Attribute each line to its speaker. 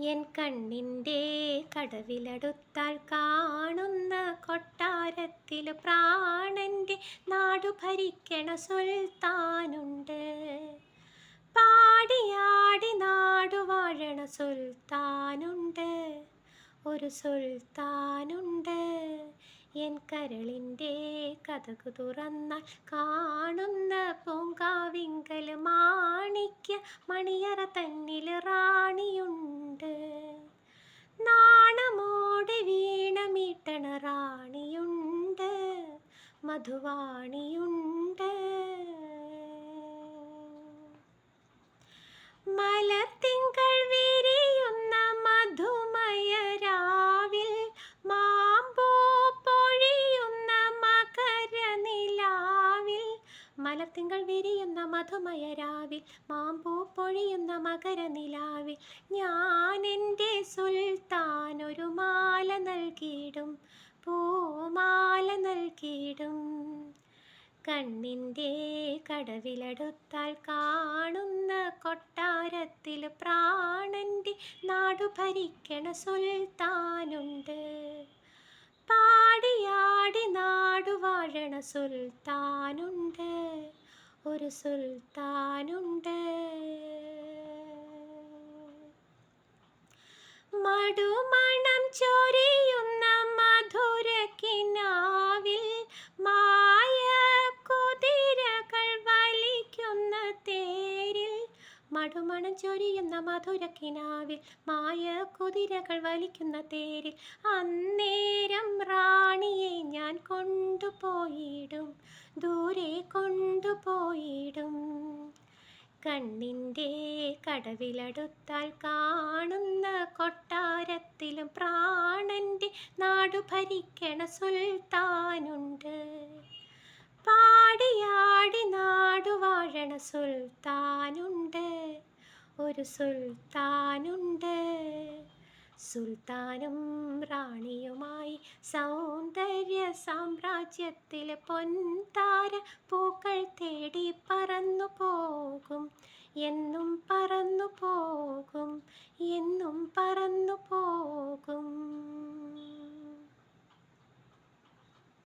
Speaker 1: N കണ്ണിന്റെ കടവിലടുത്താൽ കാണുന്ന കൊട്ടാരത്തിൽ പ്രാണന്റെ നാടു ഭരിക്കണ സുൽത്താനുണ്ട്. പാടിയാടി നാടു വാഴണ സുൽത്താനുണ്ട്. ഒരു സുൽത്താനുണ്ട്. എൻ കരളിന്റെ കഥകു തുറന്നാൽ കാണുന്ന പൂങ്കാവിങ്കൽ മാണിക്യ മണിയറ തന്നിൽ റാണിയുണ്ട്. റാണിയുണ്ട് മധുവാണിയുണ്ട്. മലത്തിങ്കൾ വിരിയുന്ന മധുമയ രാവിൽ മാമ്പൂ പൊഴിയുന്ന മകരനിലാവിൽ. മലത്തിങ്കൾ വിരിയുന്ന മധുമയ രാവിൽ മാമ്പൂ പൊഴിയുന്ന മകരനിലാവിൽ. ഞാൻ എന്റെ സുൽത്താൻ ഒരു മാല നൽകിയിടും കണ്ണിന്റെ കടവിലടുത്താൽ കാണുന്ന കൊട്ടാരത്തിൽ പ്രാണന്റെ നാടു ഭരിക്കണ സുൽത്താനുണ്ട്. പാടിയാടി നാടു വാഴണ സുൽത്താനുണ്ട്. ഒരു സുൽത്താനുണ്ട്. മടുമണം ചൊരിയുന്ന മധുര കിനാവിൽ മായ കുതിരകൾ വലിക്കുന്ന തേരിൽ അന്നേരം റാണിയെ ഞാൻ കൊണ്ടുപോയിടും ദൂരെ കൊണ്ടുപോയിടും. കണ്ണിന്റെ കടവിലടുത്താൽ കാണുന്ന കൊട്ടാരത്തിലും പ്രാണന്റെ നാടു ഭരിക്കണ സുൽത്താനുണ്ട്. പാടിയാടി നാടു വാഴണ സുൽത്താനുണ്ട് ഒരു സുൽത്താനുണ്ട്. സുൽത്താനും റാണിയുമായി സൗന്ദര്യ സാമ്രാജ്യത്തിലെ പൊൻതാര പൂക്കൾ തേടി പറന്നു പോകും.